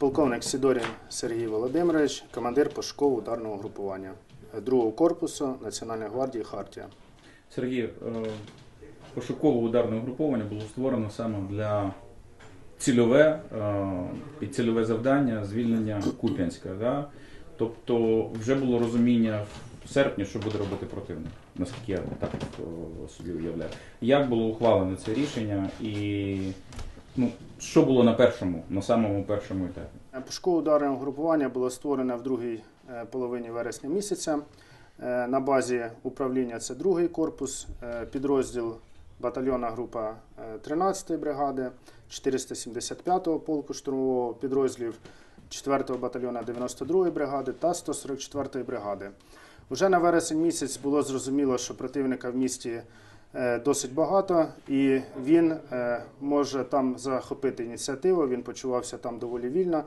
Полковник Сідорін Сергій Володимирович, командир пошукового ударного групування 2 корпусу Національної гвардії Хартія. Сергій, е, пошукове ударне угруповання було створено саме для цільове, е, під цільове завдання звільнення Куп'янська. Да? Тобто вже було розуміння в серпні, що буде робити противник, наскільки я так е, собі уявляю. Як було ухвалено це рішення і ну, що було на першому, на самому першому етапі? Пошукове ударне угрупування було створене в другій е, половині вересня місяця. Е, На базі управління це другий корпус, е, підрозділ батальйонна група е, 13-ї бригади, 475-го полку штурмового підрозділів 4-го батальйона 92-ї бригади та 144-ї бригади. Уже на вересень місяць було зрозуміло, що противника в місті е, досить багато, і він е, може там захопити ініціативу. Він почувався там доволі вільно.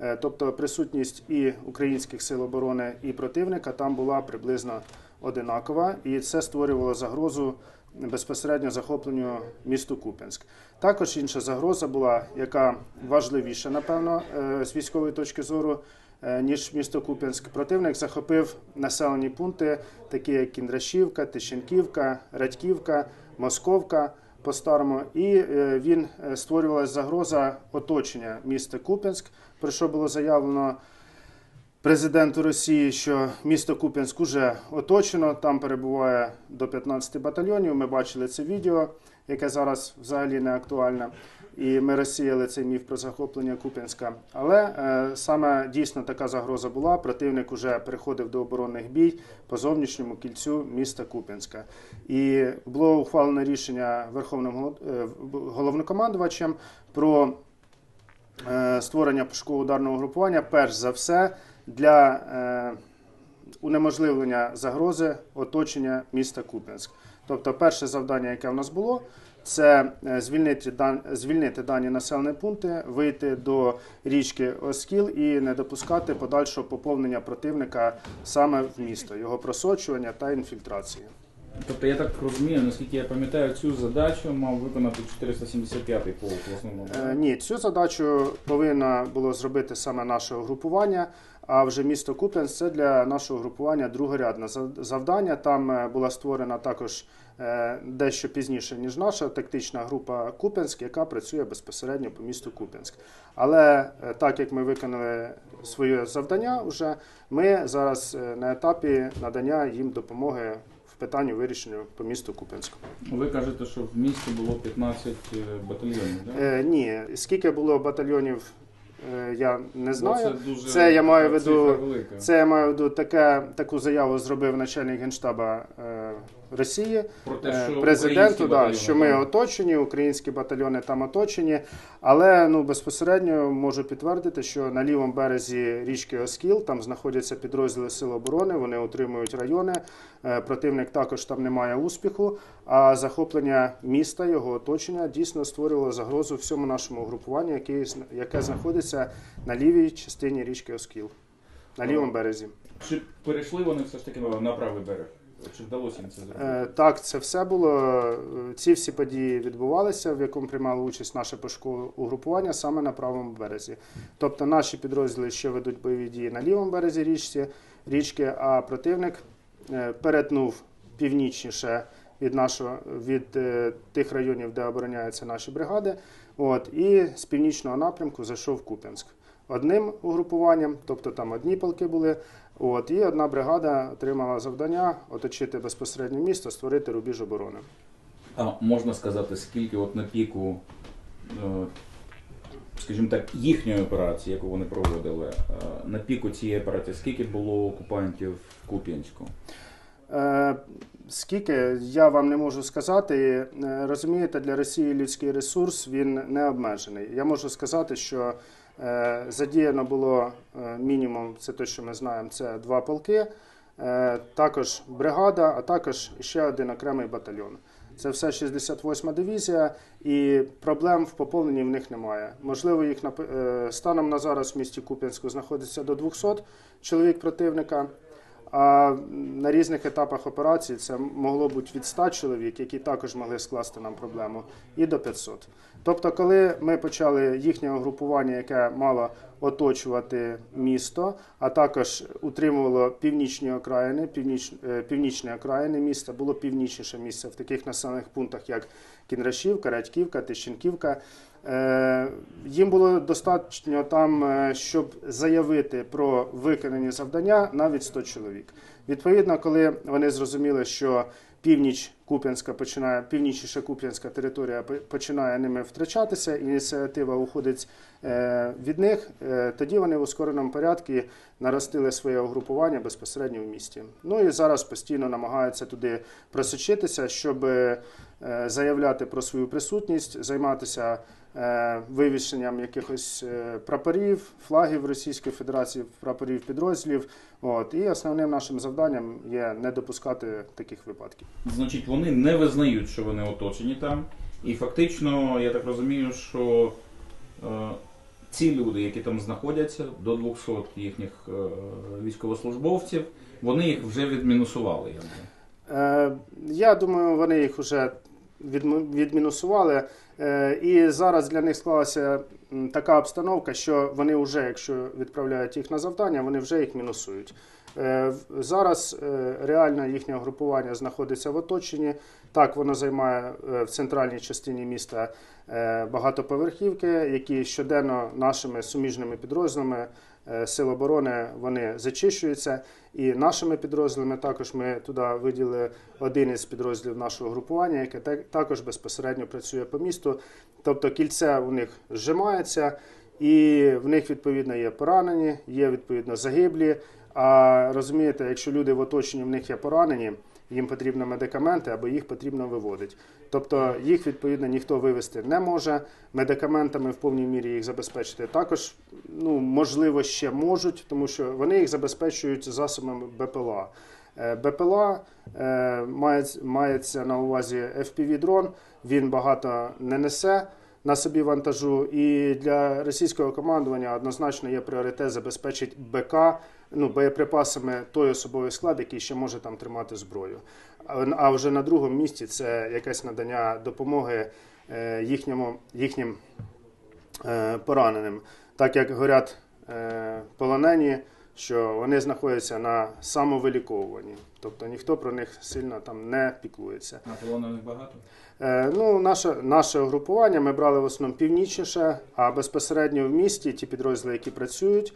Е, Тобто присутність і українських сил оборони, і противника там була приблизно одинакова, і це створювало загрозу безпосередньо захопленню місту Куп'янськ. Також інша загроза була, яка важливіша, напевно, е, з військової точки зору, е, ніж місто Куп'янськ. Противник захопив населені пункти, такі як Кіндрашівка, Тищенківка, Радьківка, Московка по-старому, і е, він створювалася загроза оточення міста Куп'янськ, про що було заявлено президенту Росії, що місто Куп'янськ уже оточено. Там перебуває до 15 батальйонів. Ми бачили це відео, яке зараз взагалі не актуальне. І ми розсіяли цей міф про захоплення Куп'янська. Але е, саме дійсно така загроза була. Противник уже переходив до оборонних бій по зовнішньому кільцю міста Куп'янська. І було ухвалено рішення Верховним е, головнокомандувачем про е, створення пошуково ударного групування, перш за все, для е, унеможливлення загрози оточення міста Куп'янськ. Тобто, перше завдання, яке в нас було, це е, звільнити, звільнити дані населені пункти, вийти до річки Оскіл і не допускати подальшого поповнення противника саме в місто, його просочування та інфільтрації. Тобто я так розумію, наскільки я пам'ятаю, цю задачу мав виконати 475-й полк в основному. Е, Ні, цю задачу повинно було зробити саме наше угрупування. А вже місто Куп'янськ це для нашого групування другорядне завдання. Там е, була створена також е, дещо пізніше, ніж наша тактична група Куп'янськ, яка працює безпосередньо по місту Куп'янськ. Але е, так як ми виконали своє завдання, вже ми зараз на етапі надання їм допомоги в питанні вирішення по місту Куп'янську. Ви кажете, що в місті було 15 батальйонів, так? Е, ні, скільки було батальйонів, я не знаю. Це, дуже Це я маю в виду-. Це я маю в виду таке, таку заяву зробив начальник генштаба е, Росії Про те, е, що президенту, да, що ми оточені, українські батальйони там оточені. Але ну безпосередньо можу підтвердити, що на лівому березі річки Оскіл там знаходяться підрозділи Сил оборони. Вони утримують райони. Е, Противник також там не має успіху. А захоплення міста, його оточення дійсно створювало загрозу всьому нашому угрупуванню, яке, яке знаходиться на лівій частині річки Оскіл, на лівому березі. Чи перейшли вони все ж таки на правий берег? Чи вдалося їм це зробити? Е, Так, це все було. Ці всі події відбувалися, в якому приймало участь наше пошукове угрупування саме на правому березі. Тобто наші підрозділи ще ведуть бойові дії на лівому березі річці, річки, а противник е, перетнув північніше від нашого від е, тих районів, де обороняються наші бригади. От і з північного напрямку зайшов Куп'янськ. Одним угрупуванням, тобто там одні полки були. От і одна бригада отримала завдання оточити безпосередньо місто, створити рубіж оборони. А можна сказати, скільки от на піку, е, скажімо так, їхньої операції, яку вони проводили, е, на піку цієї операції, скільки було окупантів в Куп'янську? Е, Скільки я вам не можу сказати, розумієте, для Росії людський ресурс він не обмежений. Я можу сказати, що задіяно було е, мінімум, це те, що ми знаємо, це два полки, е, також бригада, а також ще один окремий батальйон. Це все 68-ма дивізія, і проблем в поповненні в них немає. Можливо, їх е, станом на зараз в місті Куп'янську знаходиться до 200 чоловік противника. А на різних етапах операції це могло бути від 100 чоловік, які також могли скласти нам проблему, і до 500. Тобто, коли ми почали їхнє угрупування, яке мало оточувати місто, а також утримувало північні окраїни, північ, е, північні окраїни міста, було північніше місце в таких населених пунктах, як Кінрашівка, Радьківка, Тищенківка. Е, Їм було достатньо там, е, щоб заявити про виконані завдання навіть 100 чоловік. Відповідно, коли вони зрозуміли, що північ Куп'янська починає, північніша Куп'янська територія починає ними втрачатися, ініціатива уходить е, від них, тоді вони в ускореному порядку наростили своє угрупування безпосередньо в місті. Ну і зараз постійно намагаються туди просочитися, щоб заявляти про свою присутність, займатися вивішенням якихось е, прапорів, флагів Російської Федерації, прапорів підрозділів. От і основним нашим завданням є не допускати таких випадків. Значить, вони не визнають, що вони оточені там. І фактично, я так розумію, що е, ці люди, які там знаходяться, до 200 їхніх е, військовослужбовців, вони їх вже відмінусували. Е, Я думаю, вони їх вже відмінусували. Е, І зараз для них склалася така обстановка, що вони вже, якщо відправляють їх на завдання, вони вже їх мінусують. Е, Зараз е, реально їхнє групування знаходиться в оточенні. Так, воно займає е, в центральній частині міста е, багатоповерхівки, які щоденно нашими суміжними підрозділами е, Сил оборони вони зачищуються. І нашими підрозділами також ми туди виділили один із підрозділів нашого групування, яке також безпосередньо працює по місту. Тобто кільце у них зжимається, і в них відповідно є поранені, є відповідно загиблі. А розумієте, якщо люди в оточенні в них є поранені, їм потрібно медикаменти або їх потрібно виводити. Тобто їх відповідно ніхто вивести не може. Медикаментами в повній мірі їх забезпечити також ну, можливо ще можуть, тому що вони їх забезпечують засобами БПЛА. Е, БПЛА е, мається, на увазі FPV-дрон, він багато не несе на собі вантажу. І для російського командування однозначно є пріоритет забезпечити БК ну, боєприпасами той особовий склад, який ще може там тримати зброю. А- вже на другому місці це якесь надання допомоги е, їхньому, їхнім е, пораненим. Так як говорять е, полонені, що вони знаходяться на самовиліковуванні. Тобто ніхто про них сильно там не піклується. А полонених багато? Е, Ну, наше, наше угрупування ми брали в основному північніше, а безпосередньо в місті ті підрозділи, які працюють,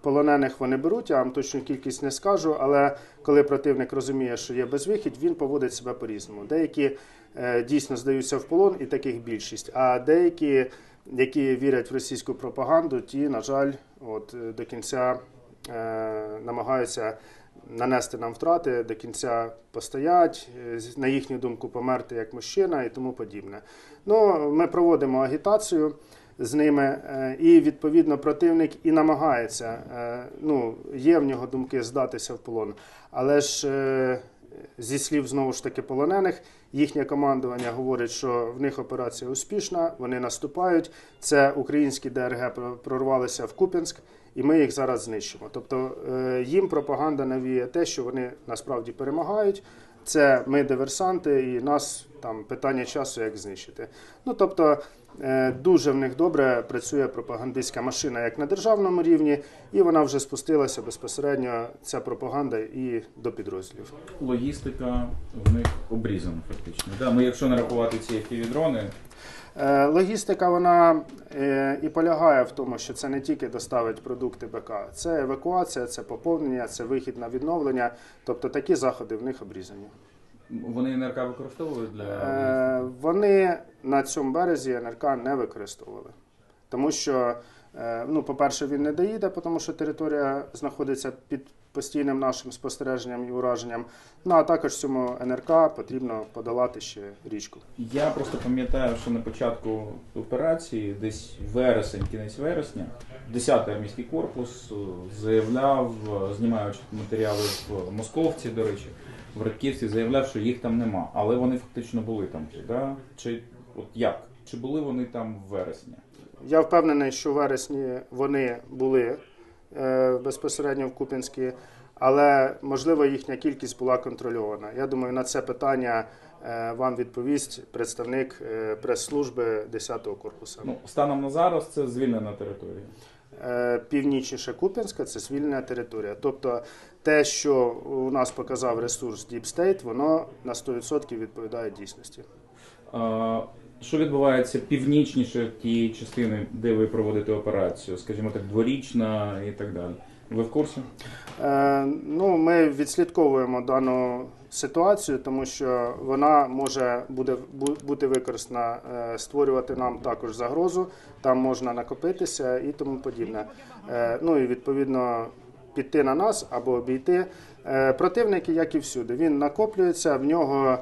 полонених вони беруть. Я вам точну кількість не скажу, але коли противник розуміє, що є безвихідь, він поводить себе по-різному. Деякі е, дійсно здаються в полон, і таких більшість, а деякі, які вірять в російську пропаганду, ті, на жаль, от е, до кінця е, намагаються нанести нам втрати, до кінця постоять, е, на їхню думку, померти як мужчина і тому подібне. Ну, ми проводимо агітацію з ними, е, і відповідно противник і намагається. е, Ну, є в нього думки здатися в полон, але ж. е, Зі слів знову ж таки полонених, їхнє командування говорить, що в них операція успішна, вони наступають. Це українські ДРГ прорвалися в Куп'янськ, і ми їх зараз знищимо. Тобто їм пропаганда навіє те, що вони насправді перемагають. Це ми диверсанти, і нас там питання часу, як знищити. Ну тобто е, дуже в них добре працює пропагандистська машина як на державному рівні, і вона вже спустилася безпосередньо ця пропаганда і до підрозділів. Логістика в них обрізана фактично. Да, ми, якщо нарахувати ці FPV-дрони, Е, Логістика вона е, і полягає в тому, що це не тільки доставить продукти БК, це евакуація, це поповнення, це вихід на відновлення. Тобто такі заходи в них обрізані. вони НРК використовують для Е, Вони на цьому березі НРК не використовували, тому що, е, ну, по-перше, він не доїде, тому що територія знаходиться під постійним нашим спостереженням і ураженням. Ну а також цьому НРК потрібно подолати ще річку. Я просто пам'ятаю, що на початку операції, десь вересень, кінець вересня, 10-й армійський корпус е, заявляв, е, знімаючи матеріали в Московці, до речі, в Радківці, заявляв, що їх там нема. Але вони фактично були там. Да? Чи от як? Чи були вони там в вересні? Я впевнений, що в вересні вони були безпосередньо в Куп'янській. але можливо їхня кількість була контрольована. Я думаю, на це питання е, вам відповість представник е, прес-служби 10-го корпусу. Ну, станом на зараз це звільнена територія. Е, Північніше Куп'янська це звільнена територія. Тобто те, що у нас показав ресурс Deep State, воно на 100% відповідає дійсності. А, Що відбувається північніше тієї частини, де ви проводите операцію, скажімо так, дворічна і так далі. Ви в курсі? Е, Ну, ми відслідковуємо дану ситуацію, тому що вона може буде бу- бути використана, е, створювати нам також загрозу. Там можна накопитися і тому подібне. Е, Ну і відповідно піти на нас або обійти. Е, Противники, як і всюди, він накоплюється. В нього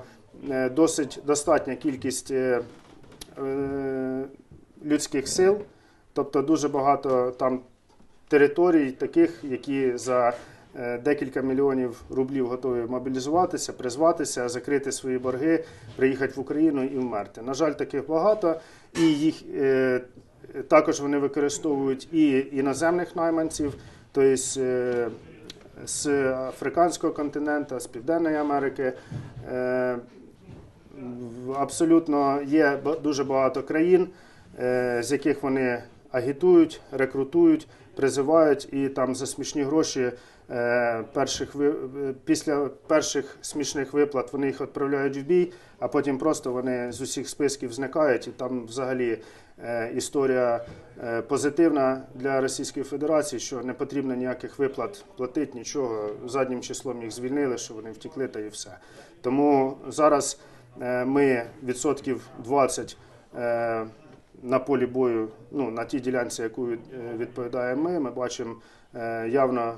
е, досить достатня кількість е, людських сил, тобто дуже багато там територій, таких, які за е, декілька мільйонів рублів готові мобілізуватися, призватися, закрити свої борги, приїхати в Україну і вмерти. На жаль, таких багато, і їх е, також вони використовують і іноземних найманців, тобто е, з африканського континенту, з Південної Америки. Абсолютно є дуже багато країн, е, з яких вони агітують, рекрутують, призивають і там за смішні гроші е, перших е, після перших смішних виплат вони їх відправляють в бій, а потім просто вони з усіх списків зникають. І там взагалі історія позитивна для Російської Федерації, що не потрібно ніяких виплат платити, нічого. Заднім числом їх звільнили, що вони втекли та і все. Тому зараз ми відсотків 20 е, на полі бою, ну на тій ділянці, яку е, відповідаємо ми, ми бачимо е, явно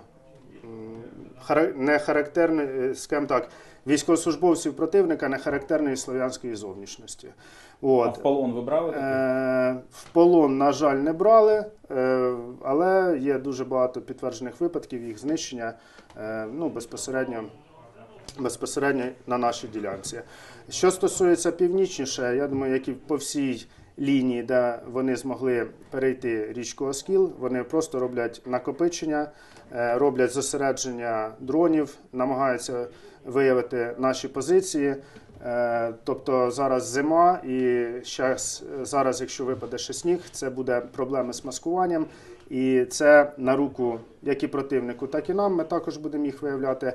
не характерний, е, скажімо так, військовослужбовців противника не характерної слов'янської зовнішності. А в полон ви брали? Е, В полон, на жаль, не брали, е, але є дуже багато підтверджених випадків їх знищення е, ну, безпосередньо, безпосередньо на нашій ділянці. Що стосується північніше, я думаю, як і по всій лінії, де вони змогли перейти річку Оскіл, вони просто роблять накопичення, е, роблять зосередження дронів, намагаються виявити наші позиції. Е, Тобто зараз зима, і щас, зараз, якщо випаде ще сніг, це буде проблеми з маскуванням. І це на руку як і противнику, так і нам. Ми також будемо їх виявляти.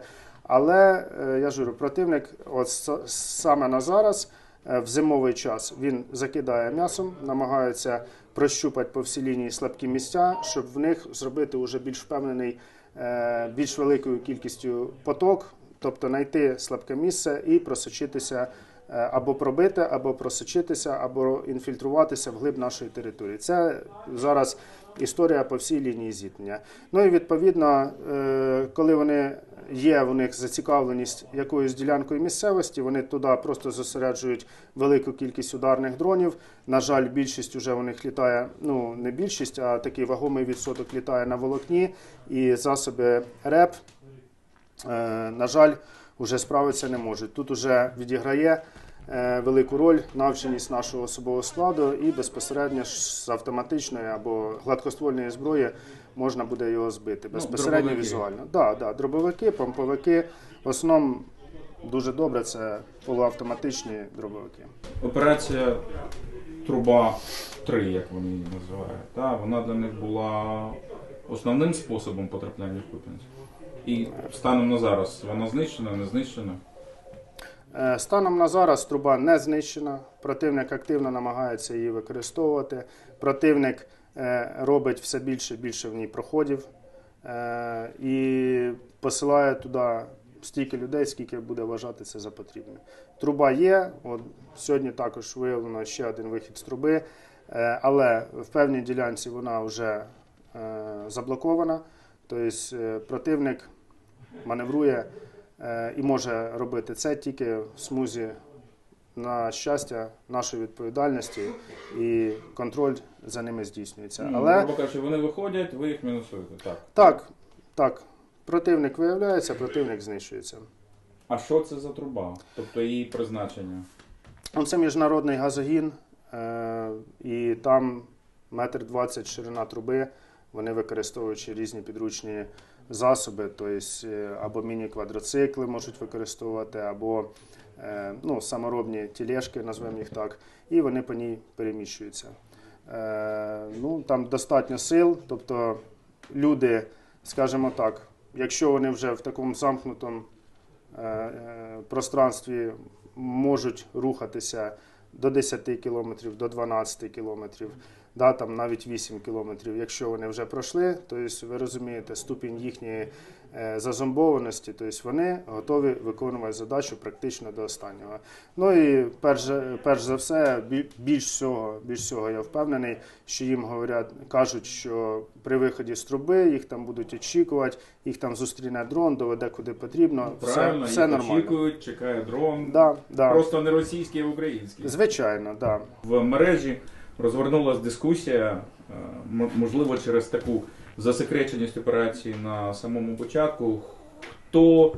Але е, я ж говорю, противник, от саме на зараз, е, в зимовий час, він закидає м'ясом, намагається прощупати по всій лінії слабкі місця, щоб в них зробити вже більш впевнений, е, більш великою кількістю поток, тобто знайти слабке місце і просочитися або пробити, або просочитися, або інфільтруватися в глиб нашої території. Це зараз історія по всій лінії зіткнення. Ну і відповідно, е, коли вони є в них зацікавленість якоюсь ділянкою місцевості, вони туди просто зосереджують велику кількість ударних дронів. На жаль, більшість вже у них літає, ну не більшість, а такий вагомий відсоток літає на волокні і засоби РЕП е, на жаль, вже справитися не можуть. Тут вже відіграє велику роль навченість нашого особового складу, і безпосередньо з автоматичної або гладкоствольної зброї можна буде його збити. Безпосередньо дробовики. візуально. Да, да, дробовики, помповики. В основному дуже добре це полуавтоматичні дробовики. Операція Труба 3, як вони її називають, та, вона для них була основним способом потрапляння в Куп'янськ. І станом на зараз вона знищена, не знищена. Е, Станом на зараз труба не знищена. Противник активно намагається її використовувати. Противник е, робить все більше і більше в ній проходів е, і посилає туди стільки людей, скільки буде вважати це за потрібне. Труба є. От сьогодні також виявлено ще один вихід з труби, але в певній ділянці вона вже заблокована. Тобто противник маневрує і може робити це тільки в смузі на щастя нашої відповідальності і контроль за ними здійснюється. Але кажучи, вони виходять, ви їх мінусуєте. Так. так, так, противник виявляється, противник знищується. А що це за труба? Тобто її призначення? Це міжнародний газогін, е, і там метр двадцять ширина труби. Вони використовуючи різні підручні засоби, тобто або міні-квадроцикли можуть використовувати, або е, ну, саморобні тілешки, назвемо їх так, і вони по ній переміщуються. Е, ну, там достатньо сил, тобто люди, скажімо так, якщо вони вже в такому замкнутому пространстві можуть рухатися до 10 кілометрів, до 12 кілометрів, да, там навіть 8 кілометрів, якщо вони вже пройшли, то есть ви розумієте ступінь їхньої е, зазомбованості, тобто вони готові виконувати задачу практично до останнього. Ну і перш, перш за все, більш всього, більш всього я впевнений, що їм говорять, кажуть, що при виході з труби їх там будуть очікувати, їх там зустріне дрон, доведе куди потрібно. Правильно, все, все їх нормально. очікують, чекає дрон. Да, да. Просто не російський, а український. Звичайно, да. В мережі розвернулася дискусія, е, можливо, через таку засекреченість операції на самому початку. Хто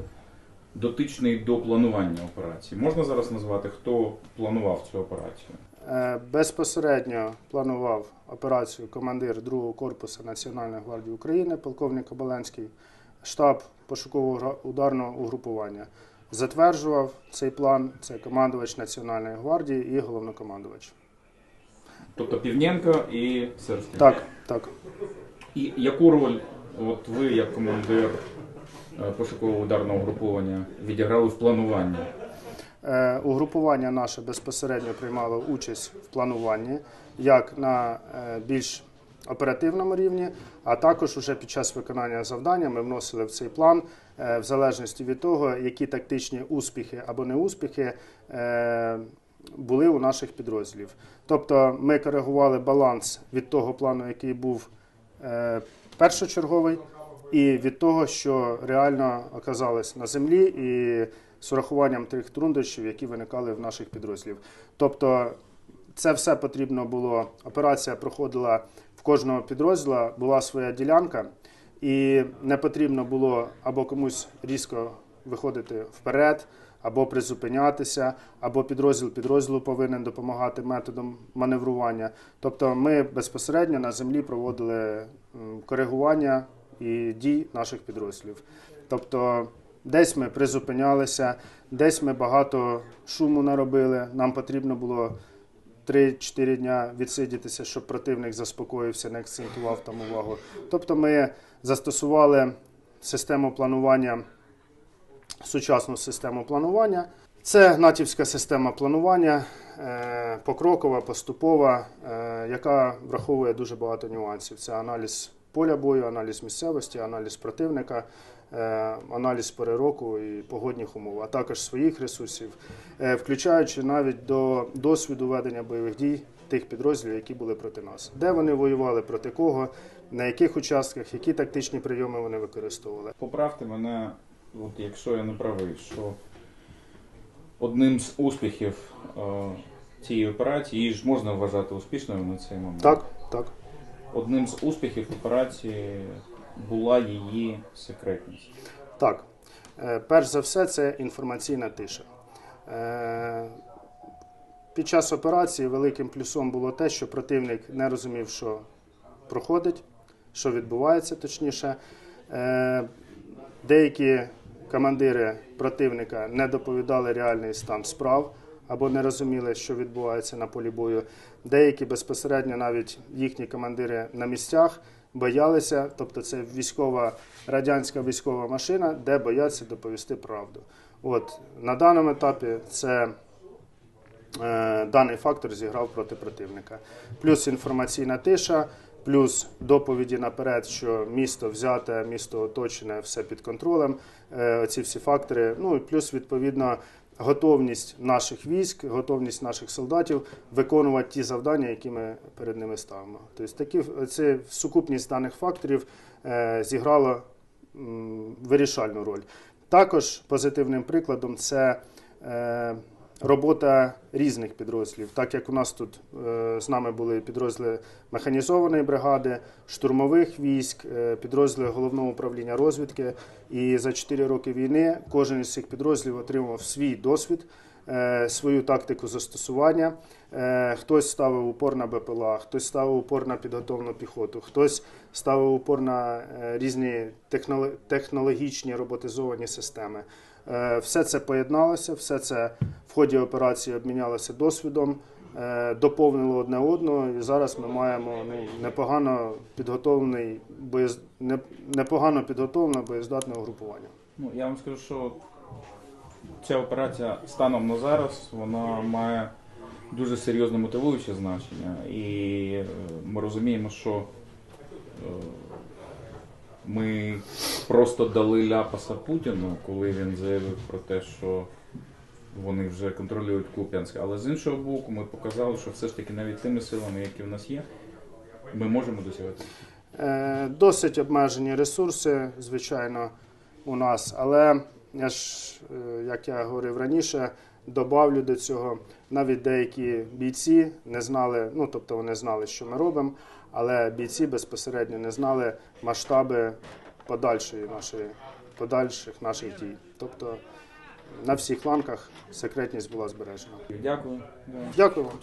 дотичний до планування операції? Можна зараз назвати, хто планував цю операцію? Е, Безпосередньо планував операцію командир 2-го корпусу Національної гвардії України, полковник Оболенський, штаб пошуково-ударного угрупування. Затверджував цей план. Це командувач Національної гвардії і головнокомандувач. Тобто Півненко і Серський. Так, так. І яку роль от ви, як командир е, пошукового ударного угруповання, відіграли в плануванні? Е, Угрупування наше безпосередньо приймало участь в плануванні як на е, більш оперативному рівні, а також уже під час виконання завдання ми вносили в цей план е, в залежності від того, які тактичні успіхи або неуспіхи е, були у наших підрозділів. Тобто ми коригували баланс від того плану, який був е, першочерговий, і від того, що реально оказалось на землі, і з урахуванням тих труднощів, які виникали в наших підрозділів. Тобто, це все потрібно було. Операція проходила в кожного підрозділа, була своя ділянка, і не потрібно було або комусь різко виходити вперед, або призупинятися, або підрозділ підрозділу повинен допомагати методом маневрування. Тобто, ми безпосередньо на землі проводили коригування і дій наших підрозділів. Тобто, десь ми призупинялися, десь ми багато шуму наробили. Нам потрібно було 3-4 дня відсидітися, щоб противник заспокоївся, не акцентував там увагу. Тобто ми застосували систему планування, сучасну систему планування. Це натівська система планування, е, покрокова, поступова, е, яка враховує дуже багато нюансів. Це аналіз поля бою, аналіз місцевості, аналіз противника, е, аналіз пори року і погодних умов, а також своїх ресурсів, включаючи навіть до досвіду ведення бойових дій тих підрозділів, які були проти нас, де вони воювали проти кого, на яких участках, які тактичні прийоми вони використовували. Поправте мене, от якщо я не правий, що одним з успіхів е, цієї операції, її ж можна вважати успішною на цей момент. Так, так. Одним з успіхів операції була її секретність. Так, Е, перш за все, це інформаційна тиша. Е, Під час операції великим плюсом було те, що противник не розумів, що проходить, що відбувається точніше. Е, Деякі командири противника не доповідали реальний стан справ або не розуміли, що відбувається на полі бою. Деякі безпосередньо навіть їхні командири на місцях боялися, тобто це військова радянська військова машина, де бояться доповісти правду. От на даному етапі це е, даний фактор зіграв проти противника. Плюс інформаційна тиша, плюс доповіді наперед, що місто взяте, місто оточене, все під контролем. Е, оці всі фактори. Ну і плюс відповідно. Готовність наших військ, готовність наших солдатів виконувати ті завдання, які ми перед ними ставимо. Тобто такі це сукупність даних факторів е, зіграла вирішальну роль. Також позитивним прикладом це е, робота різних підрозділів, так як у нас тут е, з нами були підрозділи механізованої бригади, штурмових військ, е, підрозділи головного управління розвідки. І за 4 роки війни кожен із цих підрозділів отримав свій досвід. е, свою тактику застосування. Хтось ставив упор на БПЛА, хтось ставив упор на підготовлену піхоту, хтось ставив упор на різні техноло- технологічні роботизовані системи. Е, Все це поєдналося, все це в ході операції обмінялося досвідом, е, доповнило одне одного, і зараз ми маємо ну, непогано підготовлений боєз... непогано підготовлене боєздатне угрупування. Ну, я вам скажу, що ця операція станом на зараз вона має дуже серйозне мотивуюче значення. І е, ми розуміємо, що ми просто дали ляпаса Путіну, коли він заявив про те, що вони вже контролюють Куп'янськ. Але з іншого боку, ми показали, що все ж таки навіть тими силами, які в нас є, ми можемо досягати. Е, Досить обмежені ресурси, звичайно, у нас, але я ж, е, як я говорив раніше, добавлю до цього, навіть деякі бійці не знали, ну тобто вони знали, що ми робимо, але бійці безпосередньо не знали масштаби подальшої нашої, подальших наших дій. Тобто на всіх ланках секретність була збережена. Дякую. Дякую вам.